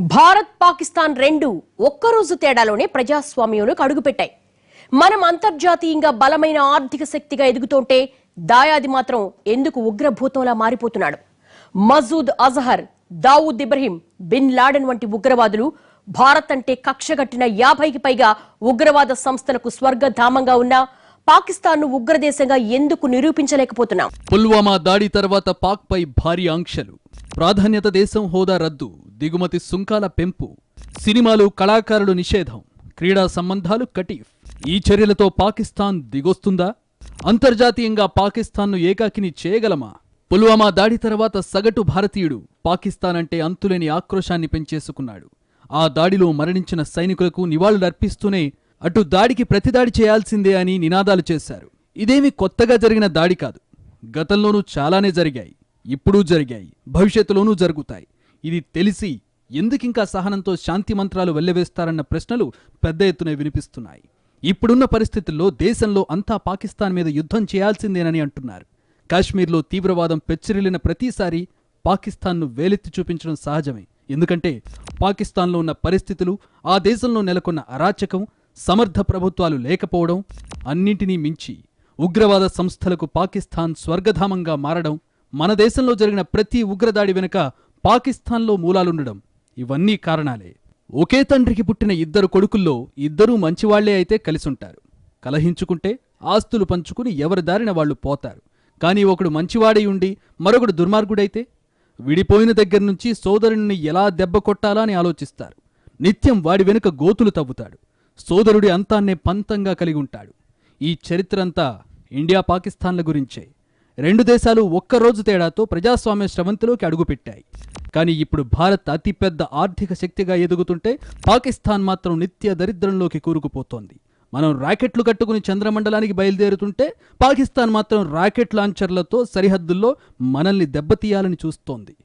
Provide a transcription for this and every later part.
భారత్ పాకిస్తాన్ రెండు ఒక్కరోజు తేడాలోనే ప్రజాస్వామ్యంలోకి అడుగుపెట్టాయి మనం అంతర్జాతీయంగా బలమైన ఆర్థిక శక్తిగా ఎదుగుతుంటే దాయాది మాత్రం ఎందుకు ఉగ్రభూతంలా మారిపోతున్నాడు? మజూద్ అజహర్ దావూద్ ఇబ్రహీం బిన్ లాడెన్ వంటి ఉగ్రవాదులు భారత్ అంటే కక్షగట్టిన యాభైకి పైగా ఉగ్రవాద సంస్థలకు స్వర్గధామంగా ఉన్న పాకిస్తాన్ను ఉగ్రదేశంగా ఎందుకు నిరూపించలేకపోతున్నాం? పుల్వామా దాడి తర్వాత పాక్పై భారీ ఆంక్షలు. ప్రాధాన్యత దేశం హోదా రద్దు. దిగుమతి సుంకాల పెంపు సినిమాలు కళాకారులు నిషేధం క్రీడా సంబంధాలు కటీఫ్ ఈ చర్యలతో పాకిస్తాన్ దిగొస్తుందా? అంతర్జాతీయంగా పాకిస్తాన్ను ఏకాకిని చేయగలమా? పుల్వామా దాడి తర్వాత సగటు భారతీయుడు పాకిస్తాన్ అంటే అంతులేని ఆక్రోశాన్ని పెంచేసుకున్నాడు. ఆ దాడిలో మరణించిన సైనికులకు నివాళులర్పిస్తూనే అటు దాడికి ప్రతిదాడి చేయాల్సిందే అని నినాదాలు చేశారు. ఇదేమి కొత్తగా జరిగిన దాడి కాదు. గతంలోనూ చాలానే జరిగాయి. ఇప్పుడూ జరిగాయి. భవిష్యత్తులోనూ జరుగుతాయి. ఇది తెలిసి ఎందుకింకా సహనంతో శాంతి మంత్రాలు వెల్లవేస్తారన్న ప్రశ్నలు పెద్ద ఎత్తున వినిపిస్తున్నాయి. ఇప్పుడున్న పరిస్థితుల్లో దేశంలో అంతా పాకిస్తాన్ మీద యుద్ధం చేయాల్సిందేనని అంటున్నారు. కాశ్మీర్లో తీవ్రవాదం పెచ్చిరిల్లిన ప్రతిసారి పాకిస్తాన్ను వేలెత్తి చూపించడం సహజమే. ఎందుకంటే పాకిస్తాన్లో ఉన్న పరిస్థితులు ఆ దేశంలో నెలకొన్న అరాచకం సమర్థ ప్రభుత్వాలు లేకపోవడం అన్నింటినీ మించి ఉగ్రవాద సంస్థలకు పాకిస్తాన్ స్వర్గధామంగా మారడం మన దేశంలో జరిగిన ప్రతి ఉగ్రదాడి వెనుక పాకిస్తాన్లో మూలాలుండడం ఇవన్నీ కారణాలే. ఒకే తండ్రికి పుట్టిన ఇద్దరు కొడుకుల్లో ఇద్దరూ మంచివాళ్ళే అయితే కలిసుంటారు. కలహించుకుంటే ఆస్తులు పంచుకుని ఎవరి దారిన వాళ్ళు పోతారు. కానీ ఒకడు మంచివాడై ఉండి మరొకడు దుర్మార్గుడైతే విడిపోయిన దగ్గర నుంచి సోదరుణ్ణి ఎలా దెబ్బ కొట్టాలా అని ఆలోచిస్తారు. నిత్యం వాడి వెనుక గోతులు తవ్వుతాడు. సోదరుడి అంతాన్నే పంతంగా కలిగి ఉంటాడు. ఈ చరిత్రంతా ఇండియా పాకిస్తాన్ల గురించే. రెండు దేశాలు ఒక్కరోజు తేడాతో ప్రజాస్వామ్య స్రవంతిలోకి అడుగుపెట్టాయి. కానీ ఇప్పుడు భారత్ అతిపెద్ద ఆర్థిక శక్తిగా ఎదుగుతుంటే పాకిస్తాన్ మాత్రం నిత్య దరిద్రంలోకి కూరుకుపోతోంది. మనం రాకెట్లు కట్టుకుని చంద్రమండలానికి బయలుదేరుతుంటే పాకిస్తాన్ మాత్రం రాకెట్ లాంచర్లతో సరిహద్దుల్లో మనల్ని దెబ్బతీయాలని చూస్తోంది.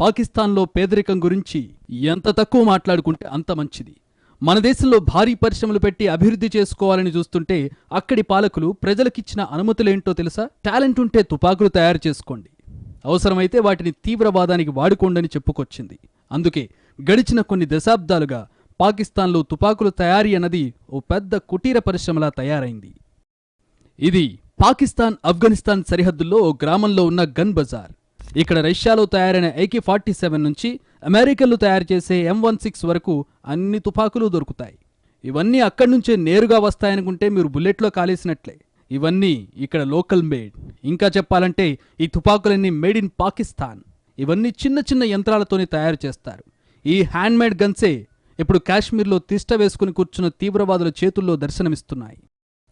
పాకిస్తాన్లో పేదరికం గురించి ఎంత తక్కువ మాట్లాడుకుంటే అంత మంచిది. మన దేశంలో భారీ పరిశ్రమలు పెట్టి అభివృద్ధి చేసుకోవాలని చూస్తుంటే అక్కడి పాలకులు ప్రజలకిచ్చిన అనుమతులేంటో తెలుసా? టాలెంట్ ఉంటే తుపాకులు తయారు చేసుకోండి. అవసరమైతే వాటిని తీవ్రవాదానికి వాడుకోండని చెప్పుకొచ్చింది. అందుకే గడిచిన కొన్ని దశాబ్దాలుగా పాకిస్తాన్లో తుపాకులు తయారీ అన్నది ఓ పెద్ద కుటీర పరిశ్రమలా తయారైంది. ఇది పాకిస్తాన్ ఆఫ్ఘనిస్తాన్ సరిహద్దుల్లో ఓ గ్రామంలో ఉన్న గన్ బజార్. ఇక్కడ రష్యాలో తయారైన ఏకే ఫార్టీ సెవెన్ నుంచి అమెరికన్లు తయారు చేసే ఎం వన్ సిక్స్ వరకు అన్ని తుపాకులు దొరుకుతాయి. ఇవన్నీ అక్కడి నుంచే నేరుగా వస్తాయనుకుంటే మీరు బుల్లెట్లో కాలేసినట్లే. ఇవన్నీ ఇక్కడ లోకల్ మేడ్. ఇంకా చెప్పాలంటే ఈ తుపాకులన్నీ మేడ్ ఇన్ పాకిస్తాన్. ఇవన్నీ చిన్న చిన్న యంత్రాలతోనే తయారు చేస్తారు. ఈ హ్యాండ్మేడ్ గన్సే ఇప్పుడు కాశ్మీర్లో తిష్ట వేసుకుని కూర్చున్న తీవ్రవాదుల చేతుల్లో దర్శనమిస్తున్నాయి.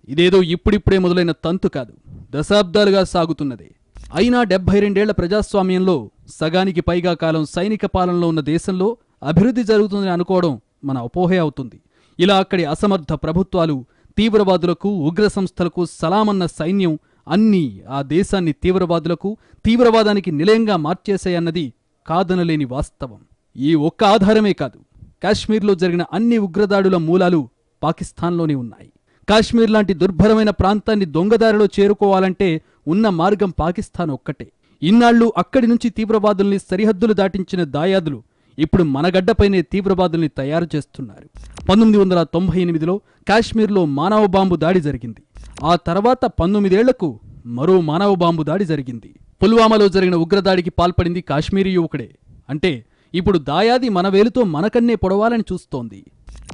ఇదేదో ఇప్పుడిప్పుడే మొదలైన తంతు కాదు. దశాబ్దాలుగా సాగుతున్నదే. అయినా డెబ్బై రెండేళ్ళ ప్రజాస్వామ్యంలో సగానికి పైగా కాలం సైనిక పాలనలో ఉన్న దేశంలో అభివృద్ధి జరుగుతుందని అనుకోవడం మన అపోహే అవుతుంది. ఇలా అక్కడి అసమర్థ ప్రభుత్వాలు తీవ్రవాదులకు ఉగ్ర సంస్థలకు సలామన్న సైన్యం అన్నీ ఆ దేశాన్ని తీవ్రవాదులకు తీవ్రవాదానికి నిలయంగా మార్చేశాయన్నది కాదనలేని వాస్తవం. ఈ ఒక్క ఆధారమే కాదు కాశ్మీర్లో జరిగిన అన్ని ఉగ్రదాడుల మూలాలు పాకిస్తాన్లోనే ఉన్నాయి. కాశ్మీర్ లాంటి దుర్భరమైన ప్రాంతాన్ని దొంగదారిలో చేరుకోవాలంటే ఉన్న మార్గం పాకిస్తాన్ ఒక్కటే. ఇన్నాళ్ళు అక్కడి నుంచి తీవ్రవాదుల్ని సరిహద్దులు దాటించిన దాయాదులు ఇప్పుడు మనగడ్డపైనే తీవ్రవాదుల్ని తయారు చేస్తున్నారు. పంతొమ్మిది వందల తొంభై ఎనిమిదిలో కాశ్మీర్లో మానవ బాంబు దాడి జరిగింది. ఆ తర్వాత పంతొమ్మిదేళ్ళకు మరో మానవ బాంబు దాడి జరిగింది. పుల్వామాలో జరిగిన ఉగ్రదాడికి పాల్పడింది కాశ్మీరీ యువకుడే. అంటే ఇప్పుడు దాయాది మన వేలుతో మనకన్నే పొడవాలని చూస్తోంది.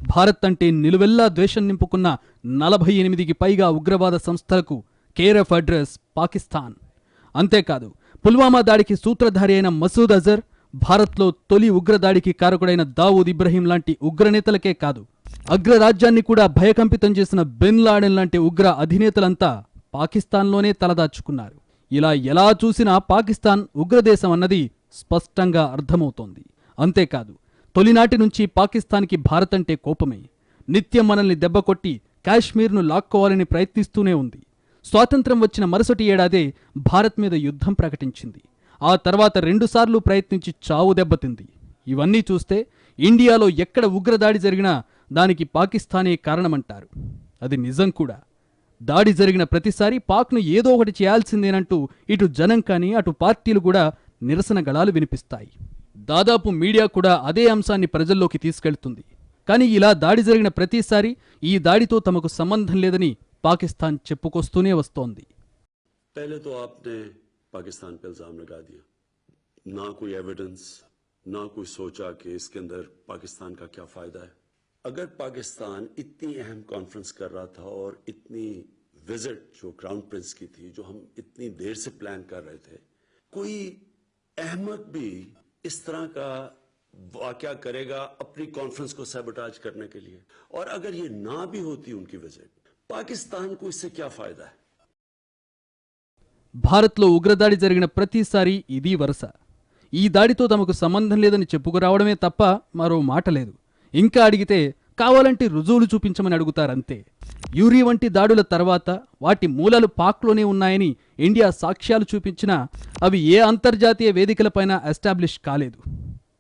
భారత్ అంటే నిలువెల్లా ద్వేషం నింపుకున్న నలభై ఎనిమిదికి పైగా ఉగ్రవాద సంస్థలకు కేర్ ఆఫ్ అడ్రస్ పాకిస్తాన్. అంతేకాదు పుల్వామా దాడికి సూత్రధారి అయిన మసూద్ అజర్ భారత్లో తొలి ఉగ్రదాడికి కారకుడైన దావూద్ ఇబ్రహీం లాంటి ఉగ్రనేతలకే కాదు. అగ్రరాజ్యాన్ని కూడా భయకంపితం చేసిన బెన్ లాడెన్ లాంటి ఉగ్ర అధినేతలంతా పాకిస్తాన్లోనే తలదాచుకున్నారు. ఇలా ఎలా చూసినా పాకిస్తాన్ ఉగ్రదేశం అన్నది స్పష్టంగా అర్థమవుతోంది. అంతేకాదు తొలినాటి నుంచి పాకిస్తాన్కి భారత్ అంటే కోపమే. నిత్యం మనల్ని దెబ్బకొట్టి కాశ్మీర్ను లాక్కోవాలని ప్రయత్నిస్తూనే ఉంది. స్వాతంత్రం వచ్చిన మరుసటి ఏడాదే భారత్ మీద యుద్ధం ప్రకటించింది. ఆ తర్వాత రెండుసార్లు ప్రయత్నించి చావు దెబ్బతింది. ఇవన్నీ చూస్తే ఇండియాలో ఎక్కడ ఉగ్రదాడి జరిగినా దానికి పాకిస్తానే కారణమంటారు. అది నిజం కూడా. దాడి జరిగిన ప్రతిసారి పాక్ను ఏదో ఒకటి చేయాల్సిందేనంటూ ఇటు జనం కానీ అటు పార్టీలు కూడా నిరసన గళాలు వినిపిస్తాయి. దాదాపు మీడియా కూడా అదే అంశాన్ని ప్రజల్లోకి తీసుకెళ్తుంది కానీ ఇలా దాడి జరిగిన ప్రతిసారి ఈ దాడితో తమకు సంబంధం లేదని పాకిస్తాన్ చెప్పుకొస్తూనే వస్తోంది पहले तो आपने पाकिस्तान पे इल्जाम लगा दिया ना कोई एविडेंस ना कोई सोचा कि इसके अंदर पाकिस्तान का क्या फायदा है अगर पाकिस्तान इतनी अहम कॉन्फ्रेंस कर रहा था और इतनी विजिट जो क्राउन प्रिंस की थी जो हम इतनी देर से प्लान कर रहे थे कोई अहमद भी इस तरह का वाक्य करेगा अपनी कॉन्फ्रेंस को सैबोटाज करने के लिए और अगर ये ना भी होती उनकी विजिट पाकिस्तान को इससे क्या फायदा है భారత్లో ఉగ్రదాడి జరిగిన ప్రతిసారి ఇది వరుస ఈ దాడితో తమకు సంబంధం లేదని చెప్పుకురావడమే తప్ప మరో మాట లేదు ఇంకా అడిగితే కావాలంటే రుజువులు చూపించమని అడుగుతారంతే. యూరి వంటి దాడుల తర్వాత వాటి మూలాలు పాక్లోనే ఉన్నాయని ఇండియా సాక్ష్యాలు చూపించినా అవి ఏ అంతర్జాతీయ వేదికలపైన ఎస్టాబ్లిష్ కాలేదు.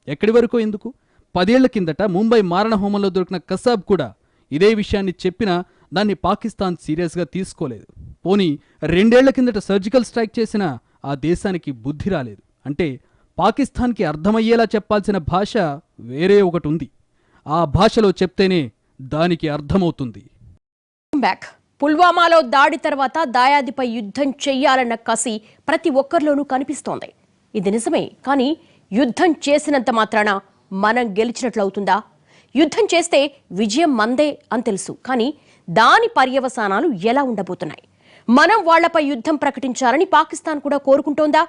ఎక్కడి వరకు ఎందుకు? పదేళ్ళ కిందట ముంబై మారణహోమంలో దొరికిన కసాబ్ కూడా ఇదే విషయాన్ని చెప్పినా దాన్ని పాకిస్తాన్ సీరియస్గా తీసుకోలేదు. పోనీ రెండేళ్ళ కిందట సర్జికల్ స్ట్రైక్ చేసిన ఆ దేశానికి బుద్ధి రాలేదు. అంటే పాకిస్తాన్కి అర్థమయ్యేలా చెప్పాల్సిన భాష వేరే ఒకటి ఉంది. ఆ భాషలో చెప్తేనే దానికి అర్థమవుతుంది. బ్యాక్ పుల్వామాలో దాడి తర్వాత దాయాదిపై యుద్ధం చెయ్యాలన్న కసి ప్రతి ఒక్కరిలోనూ కనిపిస్తోంది. ఇది నిజమే కానీ యుద్ధం చేసినంత మాత్రాన మనం గెలిచినట్లవుతుందా యుద్ధం చేస్తే విజయం మందే అని తెలుసు కానీ దాని పర్యవసానాలు ఎలా ఉండబోతున్నాయి? మనం వాళ్ళపై యుద్ధం ప్రకటించాలని పాకిస్తాన్ కూడా కోరుకుంటోందా?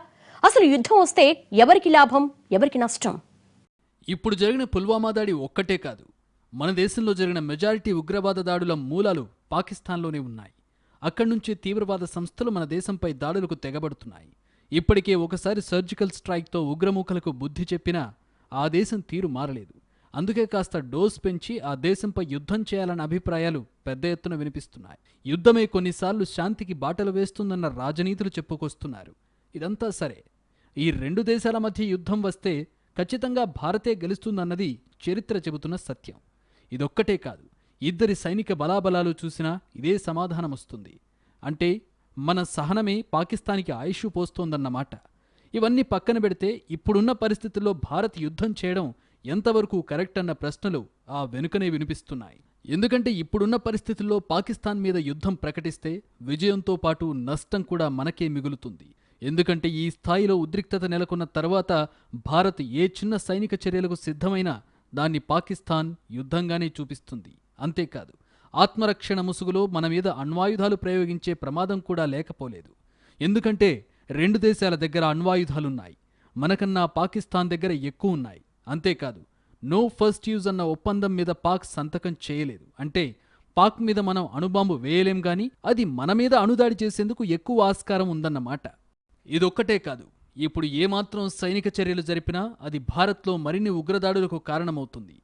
అసలు యుద్ధం వస్తే ఎవరికి లాభం ఎవరికి నష్టం? ఇప్పుడు జరిగిన పుల్వామా దాడి ఒక్కటే కాదు. మన దేశంలో జరిగిన మెజారిటీ ఉగ్రవాద దాడుల మూలాలు పాకిస్తాన్లోనే ఉన్నాయి. అక్కడి నుంచే తీవ్రవాద సంస్థలు మన దేశంపై దాడులకు తెగబడుతున్నాయి. ఇప్పటికే ఒకసారి సర్జికల్ స్ట్రైక్తో ఉగ్రముఖలకు బుద్ధి చెప్పినా ఆ దేశం తీరు మారలేదు. అందుకే కాస్త డోస్ పెంచి ఆ దేశంపై యుద్ధం చేయాలన్న అభిప్రాయాలు పెద్ద ఎత్తున వినిపిస్తున్నాయి. యుద్ధమే కొన్నిసార్లు శాంతికి బాటలు వేస్తుందన్న రాజనీతులు చెప్పుకొస్తున్నారు. ఇదంతా సరే. ఈ రెండు దేశాల మధ్య యుద్ధం వస్తే ఖచ్చితంగా భారతే గెలుస్తుందన్నది చరిత్ర చెబుతున్న సత్యం. ఇదొక్కటే కాదు ఇద్దరి సైనిక బలాబలాలు చూసినా ఇదే సమాధానం వస్తుంది అంటే మన సహనమే పాకిస్తాన్కి ఆయుష్ పోస్తోందన్నమాట ఇవన్నీ పక్కన పెడితే ఇప్పుడున్న పరిస్థితుల్లో భారత్ యుద్ధం చేయడం ఎంతవరకు కరెక్ట్ అన్న ప్రశ్నలు ఆ వెనుకనే వినిపిస్తున్నాయి. ఎందుకంటే ఇప్పుడున్న పరిస్థితుల్లో పాకిస్తాన్ మీద యుద్ధం ప్రకటిస్తే విజయంతో పాటు నష్టం కూడా మనకే మిగులుతుంది. ఎందుకంటే ఈ స్థాయిలో ఉద్రిక్తత నెలకొన్న తర్వాత భారత్ ఏ చిన్న సైనిక చర్యలకు సిద్ధమైనా దాన్ని పాకిస్తాన్ యుద్ధంగానే చూపిస్తుంది. అంతేకాదు ఆత్మరక్షణ ముసుగులో మన మీద అణ్వాయుధాలు ప్రయోగించే ప్రమాదం కూడా లేకపోలేదు. ఎందుకంటే రెండు దేశాల దగ్గర అణ్వాయుధాలున్నాయి. మనకన్నా పాకిస్తాన్ దగ్గర ఎక్కువ ఉన్నాయి అంతేకాదు నో ఫస్ట్ యూజ్ అన్న ఒప్పందం మీద పాక్ సంతకం చేయలేదు. అంటే పాక్ మీద మనం అణుబాంబు వేయలేం గాని అది మన మీద అణుదాడి చేసేందుకు ఎక్కువ ఆస్కారం ఉందన్నమాట. ఇదొక్కటే కాదు. ఇప్పుడు ఏమాత్రం సైనిక చర్యలు జరిపినా అది భారత్లో మరిన్ని ఉగ్రదాడులకు కారణమవుతుంది.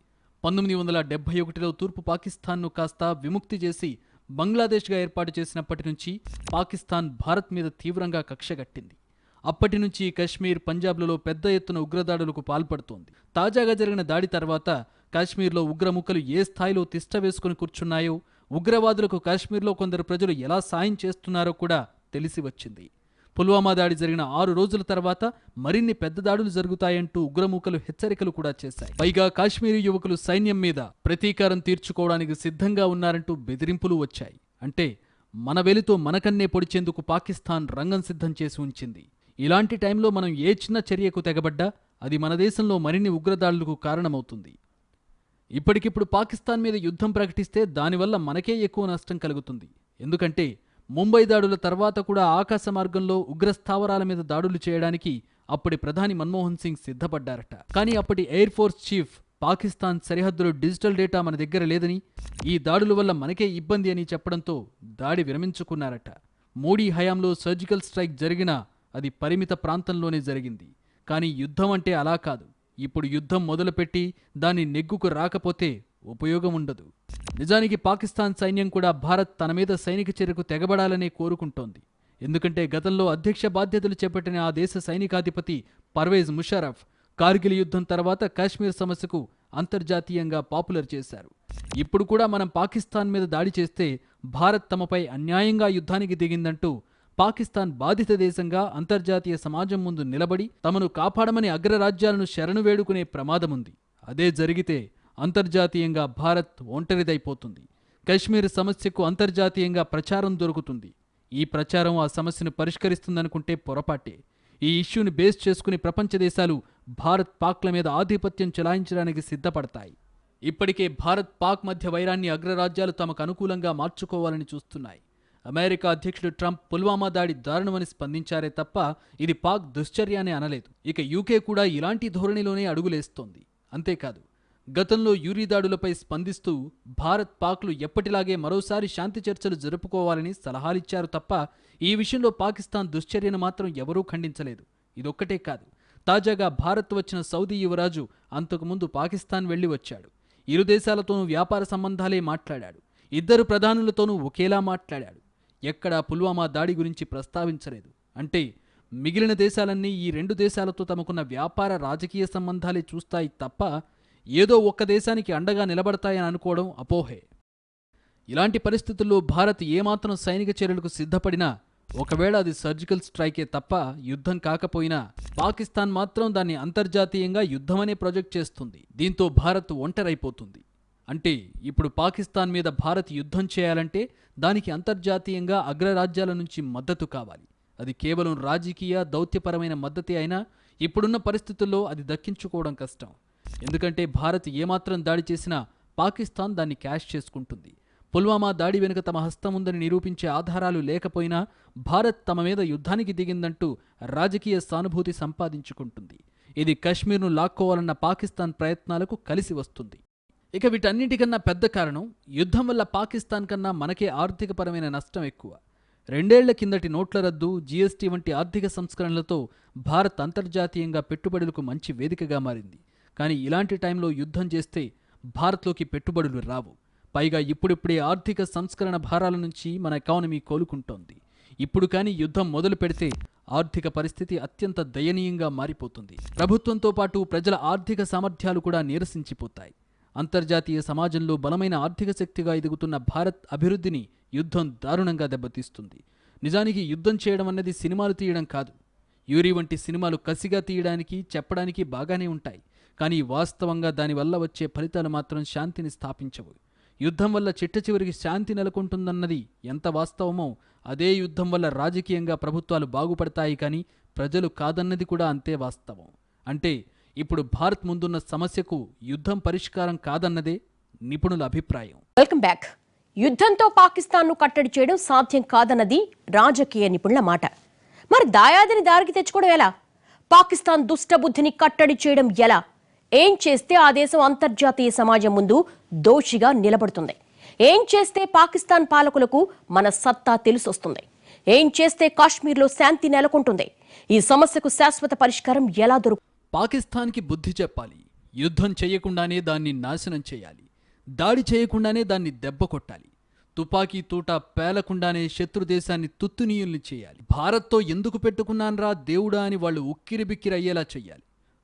పంతొమ్మిది వందల డెబ్బై ఒకటిలో తూర్పు పాకిస్తాన్ను కాస్త విముక్తి చేసి బంగ్లాదేశ్గా ఏర్పాటు చేసినప్పటి నుంచి పాకిస్తాన్ భారత్ మీద తీవ్రంగా కక్షగట్టింది అప్పటి నుంచి కశ్మీర్ పంజాబ్లలో పెద్ద ఎత్తున ఉగ్రదాడులకు పాల్పడుతోంది. తాజాగా జరిగిన దాడి తర్వాత కాశ్మీర్లో ఉగ్రముఖలు ఏ స్థాయిలో తిష్ట వేసుకుని కూర్చున్నాయో ఉగ్రవాదులకు కాశ్మీర్లో కొందరు ప్రజలు ఎలా సాయం చేస్తున్నారో కూడా తెలిసి వచ్చింది. పుల్వామా దాడి జరిగిన ఆరు రోజుల తర్వాత మరిన్ని పెద్ద దాడులు జరుగుతాయంటూ ఉగ్రమూకలు హెచ్చరికలు కూడా చేశాయి. పైగా కాశ్మీరీ యువకులు సైన్యం మీద ప్రతీకారం తీర్చుకోవడానికి సిద్ధంగా ఉన్నారంటూ బెదిరింపులు వచ్చాయి. అంటే మన వెలితో మనకన్నే పొడిచేందుకు పాకిస్తాన్ రంగం సిద్ధం చేసి ఉంచింది. ఇలాంటి టైంలో మనం ఏ చిన్న చర్యకు తెగబడ్డా అది మన దేశంలో మరిన్ని ఉగ్రదాడులకు కారణమవుతుంది. ఇప్పటికిప్పుడు పాకిస్తాన్ మీద యుద్ధం ప్రకటిస్తే దానివల్ల మనకే ఎక్కువ నష్టం కలుగుతుంది. ఎందుకంటే ముంబై దాడుల తర్వాత కూడా ఆకాశ మార్గంలో ఉగ్రస్థావరాల మీద దాడులు చేయడానికి అప్పటి ప్రధాని మన్మోహన్ సింగ్ సిద్ధపడ్డారట. కానీ అప్పటి ఎయిర్ ఫోర్స్ చీఫ్ పాకిస్తాన్ సరిహద్దులో డిజిటల్ డేటా మన దగ్గర లేదని ఈ దాడుల వల్ల మనకే ఇబ్బంది అని చెప్పడంతో దాడి విరమించుకున్నారట. మోడీ హయాంలో సర్జికల్ స్ట్రైక్ జరిగినా అది పరిమిత ప్రాంతంలోనే జరిగింది. కానీ యుద్ధం అంటే అలా కాదు. ఇప్పుడు యుద్ధం మొదలుపెట్టి దాన్ని నెగ్గుకు రాకపోతే ఉపయోగం ఉండదు. నిజానికి పాకిస్తాన్ సైన్యం కూడా భారత్ తన మీద సైనిక చర్యకు తెగబడాలనే కోరుకుంటోంది. ఎందుకంటే గతంలో అధ్యక్ష బాధ్యతలు చేపట్టిన ఆ దేశ సైనికాధిపతి పర్వేజ్ ముషారఫ్ కార్గిల్ యుద్ధం తర్వాత కాశ్మీర్ సమస్యకు అంతర్జాతీయంగా పాపులర్ చేశారు. ఇప్పుడు కూడా మనం పాకిస్తాన్ మీద దాడి చేస్తే భారత్ తమపై అన్యాయంగా యుద్ధానికి దిగిందంటూ పాకిస్తాన్ బాధిత దేశంగా అంతర్జాతీయ సమాజం ముందు నిలబడి తమను కాపాడమని అగ్రరాజ్యాలను శరణు వేడుకునే ప్రమాదముంది. అదే జరిగితే అంతర్జాతీయంగా భారత్ ఒంటరిదైపోతుంది. కశ్మీర్ సమస్యకు అంతర్జాతీయంగా ప్రచారం దొరుకుతుంది. ఈ ప్రచారం ఆ సమస్యను పరిష్కరిస్తుందనుకుంటే పొరపాటే. ఈ ఇష్యూని బేస్ చేసుకుని ప్రపంచ దేశాలు భారత్ పాక్ల మీద ఆధిపత్యం చెలాయించడానికి సిద్ధపడతాయి. ఇప్పటికే భారత్ పాక్ మధ్య వైరాన్ని అగ్రరాజ్యాలు తమకు అనుకూలంగా మార్చుకోవాలని చూస్తున్నాయి. అమెరికా అధ్యక్షుడు ట్రంప్ పుల్వామా దాడి దారుణమని స్పందించారే తప్ప ఇది పాక్ దుశ్చర్యానే అనలేదు. ఇక యూకే కూడా ఇలాంటి ధోరణిలోనే అడుగులేస్తోంది. అంతేకాదు గతంలో యూరీ దాడులపై స్పందిస్తూ భారత్ పాక్లు ఎప్పటిలాగే మరోసారి శాంతి చర్చలు జరుపుకోవాలని సలహాలిచ్చారు తప్ప ఈ విషయంలో పాకిస్తాన్ దుశ్చర్యను మాత్రం ఎవరూ ఖండించలేదు. ఇదొక్కటే కాదు. తాజాగా భారత్ వచ్చిన సౌదీ యువరాజు అంతకుముందు పాకిస్తాన్ వెళ్ళి వచ్చాడు. ఇరు దేశాలతోనూ వ్యాపార సంబంధాలే మాట్లాడాడు. ఇద్దరు ప్రధానులతోనూ ఒకేలా మాట్లాడాడు. ఎక్కడా పుల్వామా దాడి గురించి ప్రస్తావించలేదు. అంటే మిగిలిన దేశాలన్నీ ఈ రెండు దేశాలతో తమకున్న వ్యాపార రాజకీయ సంబంధాలే చూస్తాయి తప్ప ఏదో ఒక్క దేశానికి అండగా నిలబడతాయని అనుకోవడం అపోహే. ఇలాంటి పరిస్థితుల్లో భారత్ ఏమాత్రం సైనిక చర్యలకు సిద్ధపడినా ఒకవేళ అది సర్జికల్ స్ట్రైకే తప్ప యుద్ధం కాకపోయినా పాకిస్తాన్ మాత్రం దాన్ని అంతర్జాతీయంగా యుద్ధమనే ప్రొజెక్ట్ చేస్తుంది. దీంతో భారత్ ఒంటరైపోతుంది. అంటే ఇప్పుడు పాకిస్తాన్ మీద భారత్ యుద్ధం చేయాలంటే దానికి అంతర్జాతీయంగా అగ్రరాజ్యాల నుంచి మద్దతు కావాలి. అది కేవలం రాజకీయ దౌత్యపరమైన మద్దతే అయినా ఇప్పుడున్న పరిస్థితుల్లో అది దక్కించుకోవడం కష్టం. ఎందుకంటే భారత్ ఏమాత్రం దాడి చేసినా పాకిస్తాన్ దాన్ని క్యాష్ చేసుకుంటుంది. పుల్వామా దాడి వెనుక తమ హస్తం ఉందని నిరూపించే ఆధారాలు లేకపోయినా భారత్ తమ మీద యుద్ధానికి దిగిందంటూ రాజకీయ సానుభూతి సంపాదించుకుంటుంది. ఇది కశ్మీర్ను లాక్కోవాలన్న పాకిస్తాన్ ప్రయత్నాలకు కలిసి వస్తుంది. ఇక వీటన్నిటికన్నా పెద్ద కారణం యుద్ధం వల్ల పాకిస్తాన్ కన్నా మనకే ఆర్థికపరమైన నష్టం ఎక్కువ. రెండేళ్ళ కిందటి నోట్ల రద్దు జీఎస్టీ వంటి ఆర్థిక సంస్కరణలతో భారత్ అంతర్జాతీయంగా పెట్టుబడులకు మంచి వేదికగా మారింది. కానీ ఇలాంటి టైంలో యుద్ధం చేస్తే భారత్లోకి పెట్టుబడులు రావు. పైగా ఇప్పుడిప్పుడే ఆర్థిక సంస్కరణ భారాల నుంచి మన ఎకానమీ కోలుకుంటోంది. ఇప్పుడు కానీ యుద్ధం మొదలు పెడితే ఆర్థిక పరిస్థితి అత్యంత దయనీయంగా మారిపోతుంది. ప్రభుత్వంతో పాటు ప్రజల ఆర్థిక సామర్థ్యాలు కూడా నీరసించిపోతాయి. అంతర్జాతీయ సమాజంలో బలమైన ఆర్థిక శక్తిగా ఎదుగుతున్న భారత్ అభివృద్ధిని యుద్ధం దారుణంగా దెబ్బతీస్తుంది. నిజానికి యుద్ధం చేయడం అన్నది సినిమాలు తీయడం కాదు. యూరి వంటి సినిమాలు కసిగా తీయడానికి చెప్పడానికి బాగానే ఉంటాయి. కానీ వాస్తవంగా దానివల్ల వచ్చే ఫలితాలు మాత్రం శాంతిని స్థాపించవు. యుద్ధం వల్ల చిట్ట చివరికి శాంతి నెలకొంటుందన్నది ఎంత వాస్తవమో అదే యుద్ధం వల్ల రాజకీయంగా ప్రభుత్వాలు బాగుపడతాయి కానీ ప్రజలు కాదన్నది కూడా అంతే వాస్తవం. అంటే ఇప్పుడు భారత్ ముందున్న సమస్యకు యుద్ధం పరిష్కారం కాదన్నదే నిపుణుల అభిప్రాయం. Welcome back. యుద్ధంతో పాకిస్తాన్ను కట్టడి చేయడం సాధ్యం కాదన్నది రాజకీయ నిపుణుల మాట. మరి దాయాదిని దారికి తెచ్చుకోవడం ఎలా? పాకిస్తాన్ దుష్టబుద్ధిని కట్టడి చేయడం ఎలా? ఏం చేస్తే ఆ దేశం అంతర్జాతీయ సమాజం ముందు దోషిగా నిలబడుతుంది? ఏం చేస్తే పాకిస్తాన్ పాలకులకు మన సత్తా తెలిసొస్తుంది? ఏం చేస్తే కాశ్మీర్లో శాంతి నెలకొంటుంది? ఈ సమస్యకు శాశ్వత పరిష్కారం ఎలా దొరుకు పాకిస్తాన్కి బుద్ధి చెప్పాలి. యుద్ధం చేయకుండానే దాన్ని నాశనం చేయాలి. దాడి చేయకుండానే దాన్ని దెబ్బ కొట్టాలి. తుపాకీ తూట పేలకుండానే శత్రు దేశాన్ని తుత్తునీయుల్ని చేయాలి. భారత్తో ఎందుకు పెట్టుకున్నాన్రా దేవుడా అని వాళ్ళు ఉక్కిరిబిక్కిరి అయ్యేలా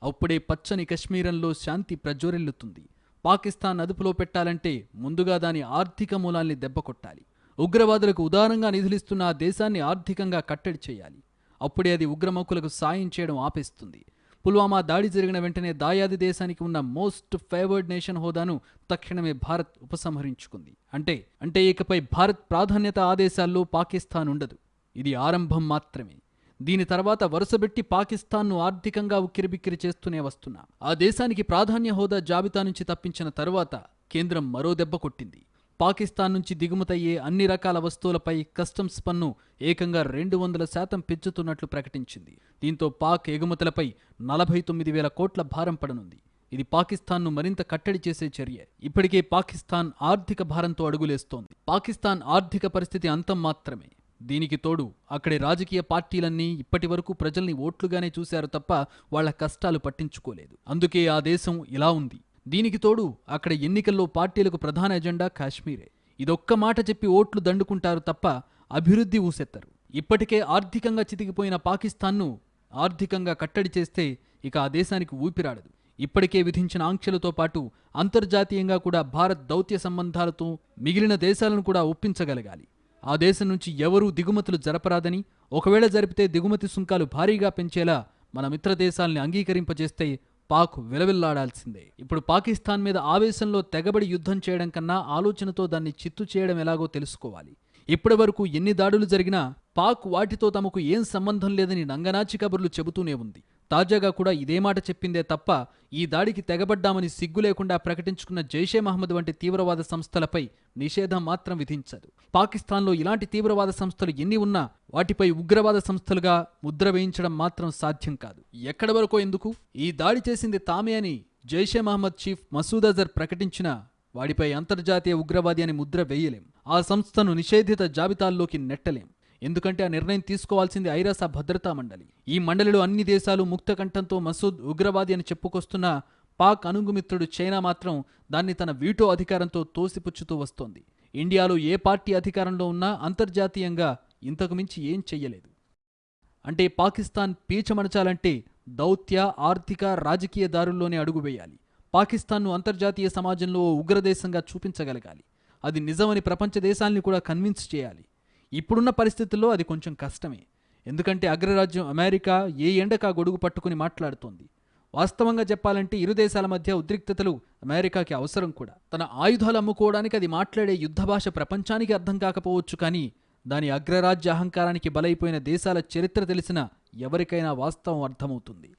అప్పుడే పచ్చని కశ్మీరంలో శాంతి ప్రజ్వరిల్లుతుంది. పాకిస్తాన్ అదుపులో పెట్టాలంటే ముందుగా దాని ఆర్థిక మూలాల్ని దెబ్బ కొట్టాలి. ఉగ్రవాదులకు ఉదారంగా నిధులిస్తున్న ఆ దేశాన్ని ఆర్థికంగా కట్టడి చేయాలి. అప్పుడే అది ఉగ్రమౌకులకు సాయం చేయడం ఆపేస్తుంది. పుల్వామా దాడి జరిగిన వెంటనే దాయాది దేశానికి ఉన్న మోస్ట్ ఫేవర్డ్ నేషన్ హోదాను తక్షణమే భారత్ ఉపసంహరించుకుంది. అంటే అంటే ఇకపై భారత్ ప్రాధాన్యత ఆదేశాల్లో పాకిస్తాన్ ఉండదు ఇది ఆరంభం మాత్రమే. దీని తర్వాత వరుసబెట్టి పాకిస్తాన్ను ఆర్థికంగా ఉక్కిరిబిక్కిరి చేస్తూనే వస్తున్నా. ఆ దేశానికి ప్రాధాన్య హోదా జాబితా నుంచి తప్పించిన తరువాత కేంద్రం మరో దెబ్బ కొట్టింది. పాకిస్తాన్ నుంచి దిగుమతయ్యే అన్ని రకాల వస్తువులపై కస్టమ్స్ పన్ను ఏకంగా రెండు వందల శాతం పెంచుతున్నట్లు ప్రకటించింది. దీంతో పాక్ ఎగుమతులపై నలభై తొమ్మిది వేల కోట్ల భారం పడనుంది. ఇది పాకిస్తాన్ను మరింత కట్టడి చేసే చర్య. ఇప్పటికే పాకిస్తాన్ ఆర్థిక భారంతో అడుగులేస్తోంది. పాకిస్తాన్ ఆర్థిక పరిస్థితి అంతం మాత్రమే. దీనికి తోడు అక్కడి రాజకీయ పార్టీలన్నీ ఇప్పటి వరకు ప్రజల్ని ఓట్లుగానే చూశారు తప్ప వాళ్ళ కష్టాలు పట్టించుకోలేదు. అందుకే ఆ దేశం ఇలా ఉంది. దీనికి తోడు అక్కడ ఎన్నికల్లో పార్టీలకు ప్రధాన ఎజెండా కాశ్మీరే. ఇదొక్క మాట చెప్పి ఓట్లు దండుకుంటారు తప్ప అభివృద్ధి ఊసెత్తరు. ఇప్పటికే ఆర్థికంగా చితికిపోయిన పాకిస్తాన్ను ఆర్థికంగా కట్టడి చేస్తే ఇక ఆ దేశానికి ఊపిరాడదు. ఇప్పటికే విధించిన ఆంక్షలతో పాటు అంతర్జాతీయంగా కూడా భారత్ దౌత్య సంబంధాలతో మిగిలిన దేశాలను కూడా ఒప్పించగలగాలి. ఆ దేశం నుంచి ఎవరూ దిగుమతులు జరపరాదని ఒకవేళ జరిపితే దిగుమతి సుంకాలు భారీగా పెంచేలా మన మిత్ర దేశాల్ని అంగీకరింపజేస్తే పాక్ విలవిల్లాడాల్సిందే. ఇప్పుడు పాకిస్తాన్ మీద ఆవేశంలో తెగబడి యుద్ధం చేయడం కన్నా ఆలోచనతో దాన్ని చిత్తు చేయడం ఎలాగో తెలుసుకోవాలి. ఇప్పటి వరకు ఎన్ని దాడులు జరిగినా పాక్ వాటితో తమకు ఏం సంబంధం లేదని నంగనాచి కబుర్లు చెబుతూనే ఉంది. తాజాగా కూడా ఇదే మాట చెప్పిందే తప్ప ఈ దాడికి తెగబడ్డామని సిగ్గు లేకుండా ప్రకటించుకున్న జైషే మహమ్మద్ వంటి తీవ్రవాద సంస్థలపై నిషేధం మాత్రం విధించదు. పాకిస్తాన్లో ఇలాంటి తీవ్రవాద సంస్థలు ఎన్ని ఉన్నా వాటిపై ఉగ్రవాద సంస్థలుగా ముద్ర వేయించడం మాత్రం సాధ్యం కాదు. ఎక్కడి వరకు ఎందుకు? ఈ దాడి చేసింది తామే అని జైషే మహమ్మద్ చీఫ్ మసూద్ అజర్ ప్రకటించిన వాడిపై అంతర్జాతీయ ఉగ్రవాది అని ముద్ర వేయలేం. ఆ సంస్థను నిషేధిత జాబితాల్లోకి నెట్టలేం. ఎందుకంటే ఆ నిర్ణయం తీసుకోవాల్సింది ఐరాస భద్రతా మండలి. ఈ మండలిలో అన్ని దేశాలు ముక్త కంఠంతో మసూద్ ఉగ్రవాది అని చెప్పుకొస్తున్న పాక్ అనుగుమిత్రుడు చైనా మాత్రం దాన్ని తన వీటో అధికారంతో తోసిపుచ్చుతూ వస్తోంది. ఇండియాలో ఏ పార్టీ అధికారంలో ఉన్నా అంతర్జాతీయంగా ఇంతకు మించి ఏం చెయ్యలేదు. అంటే పాకిస్తాన్ పీచమణచాలంటే దౌత్య ఆర్థిక రాజకీయ దారుల్లోనే అడుగు వేయాలి. పాకిస్తాన్ను అంతర్జాతీయ సమాజంలో ఓ ఉగ్రదేశంగా చూపించగలగాలి. అది నిజమని ప్రపంచ దేశాల్ని కూడా కన్విన్స్ చేయాలి. ఇప్పుడున్న పరిస్థితుల్లో అది కొంచెం కష్టమే. ఎందుకంటే అగ్రరాజ్యం అమెరికా ఏ ఎండకా గొడుగు పట్టుకుని మాట్లాడుతోంది. వాస్తవంగా చెప్పాలంటే ఇరు దేశాల మధ్య ఉద్రిక్తతలు అమెరికాకి అవసరం కూడా. తన ఆయుధాలు అమ్ముకోవడానికి అది మాట్లాడే యుద్ధ భాష ప్రపంచానికి అర్థం కాకపోవచ్చు కానీ దాని అగ్రరాజ్య అహంకారానికి బలైపోయిన దేశాల చరిత్ర తెలిసిన ఎవరికైనా వాస్తవం అర్థమవుతుంది.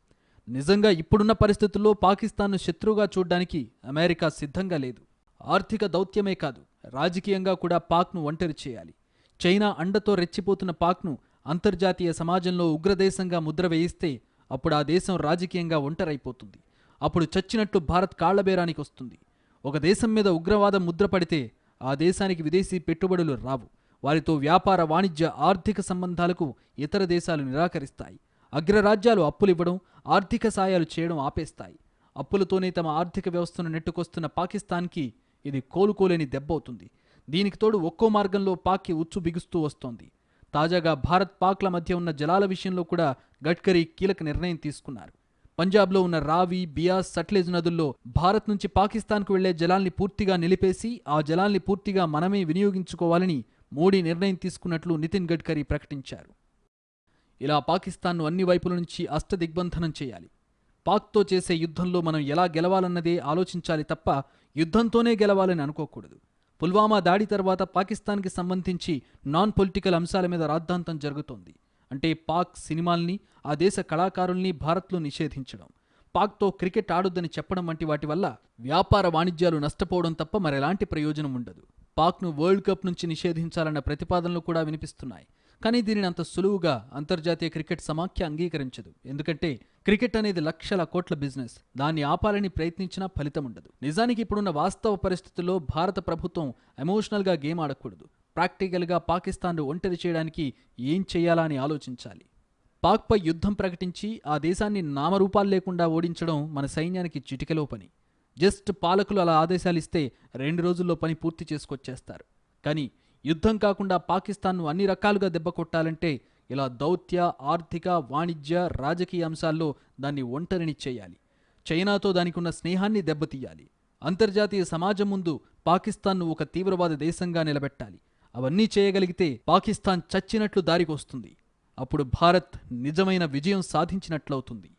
నిజంగా ఇప్పుడున్న పరిస్థితుల్లో పాకిస్తాన్ను శత్రువుగా చూడ్డానికి అమెరికా సిద్ధంగా లేదు. ఆర్థిక దౌత్యమే కాదు రాజకీయంగా కూడా పాక్ను ఒంటరి చేయాలి. చైనా అండతో రెచ్చిపోతున్న పాక్ను అంతర్జాతీయ సమాజంలో ఉగ్రదేశంగా ముద్ర వేయిస్తే అప్పుడు ఆ దేశం రాజకీయంగా ఒంటరైపోతుంది. అప్పుడు చచ్చినట్టు భారత్ కాళ్ళబేరానికి వస్తుంది. ఒక దేశం మీద ఉగ్రవాదం ముద్ర పడితే ఆ దేశానికి విదేశీ పెట్టుబడులు రావు. వారితో వ్యాపార వాణిజ్య ఆర్థిక సంబంధాలకు ఇతర దేశాలు నిరాకరిస్తాయి. అగ్రరాజ్యాలు అప్పులివ్వడం ఆర్థిక సాయాలు చేయడం ఆపేస్తాయి. అప్పులతోనే తమ ఆర్థిక వ్యవస్థను నెట్టుకొస్తున్న పాకిస్తాన్కి ఇది కోలుకోలేని దెబ్బవుతుంది దీనికి తోడు ఒక్కో మార్గంలో పాక్కి ఉచ్చు బిగుస్తూ వస్తోంది. తాజాగా భారత్ పాక్ల మధ్య ఉన్న జలాల విషయంలో కూడా గడ్కరీ కీలక నిర్ణయం తీసుకున్నారు. పంజాబ్లో ఉన్న రావి బియాస్ సట్లెజ్ నదుల్లో భారత్ నుంచి పాకిస్తాన్కు వెళ్ళే జలాల్ని పూర్తిగా నిలిపేసి ఆ జలాల్ని పూర్తిగా మనమే వినియోగించుకోవాలని మోడీ నిర్ణయం తీసుకున్నట్లు నితిన్ గడ్కరీ ప్రకటించారు. ఇలా పాకిస్తాన్ను అన్ని వైపుల నుంచి అష్టదిగ్బంధనం చేయాలి. పాక్తో చేసే యుద్ధంలో మనం ఎలా గెలవాలన్నదే ఆలోచించాలి తప్ప యుద్ధంతోనే గెలవాలని అనుకోకూడదు. పుల్వామా దాడి తర్వాత పాకిస్తాన్కి సంబంధించి నాన్ పొలిటికల్ అంశాల మీద రాద్ధాంతం జరుగుతోంది. అంటే పాక్ సినిమాల్ని ఆ దేశ కళాకారుల్ని భారత్లో నిషేధించడం. పాక్తో క్రికెట్ ఆడొద్దని చెప్పడం వంటి వాటి వల్ల వ్యాపార వాణిజ్యాలు నష్టపోవడం తప్ప మరెలాంటి ప్రయోజనం ఉండదు. పాక్ను వరల్డ్ కప్ నుంచి నిషేధించాలన్న ప్రతిపాదనలు కూడా వినిపిస్తున్నాయి. కానీ దీనిని అంత సులువుగా అంతర్జాతీయ క్రికెట్ సమాఖ్య అంగీకరించదు. ఎందుకంటే క్రికెట్ అనేది లక్షల కోట్ల బిజినెస్. దాన్ని ఆపాలని ప్రయత్నించినా ఫలితం ఉండదు. నిజానికి ఇప్పుడున్న వాస్తవ పరిస్థితుల్లో భారత ప్రభుత్వం ఎమోషనల్గా గేమ్ ఆడకూడదు. ప్రాక్టికల్గా పాకిస్తాన్ను ఒంటరి చేయడానికి ఏం చేయాలా అని ఆలోచించాలి. పాక్పై యుద్ధం ప్రకటించి ఆ దేశాన్ని నామరూపాలు లేకుండా ఓడించడం మన సైన్యానికి చిటికెలో పని. జస్ట్ పాలకులు అలా ఆదేశాలు ఇస్తే రెండు రోజుల్లో పని పూర్తి చేసుకొచ్చేస్తారు. కానీ యుద్ధం కాకుండా పాకిస్తాన్ను అన్ని రకాలుగా దెబ్బ కొట్టాలంటే ఇలా దౌత్య ఆర్థిక వాణిజ్య రాజకీయ అంశాల్లో దాన్ని ఒంటరిని చేయాలి. చైనాతో దానికి ఉన్న స్నేహాన్ని దెబ్బతీయాలి. అంతర్జాతీయ సమాజం ముందు పాకిస్తాన్ను ఒక తీవ్రవాద దేశంగా నిలబెట్టాలి. అవన్నీ చేయగలిగితే పాకిస్తాన్ చచ్చినట్లు దారికొస్తుంది. అప్పుడు భారత్ నిజమైన విజయం సాధించినట్లవుతుంది.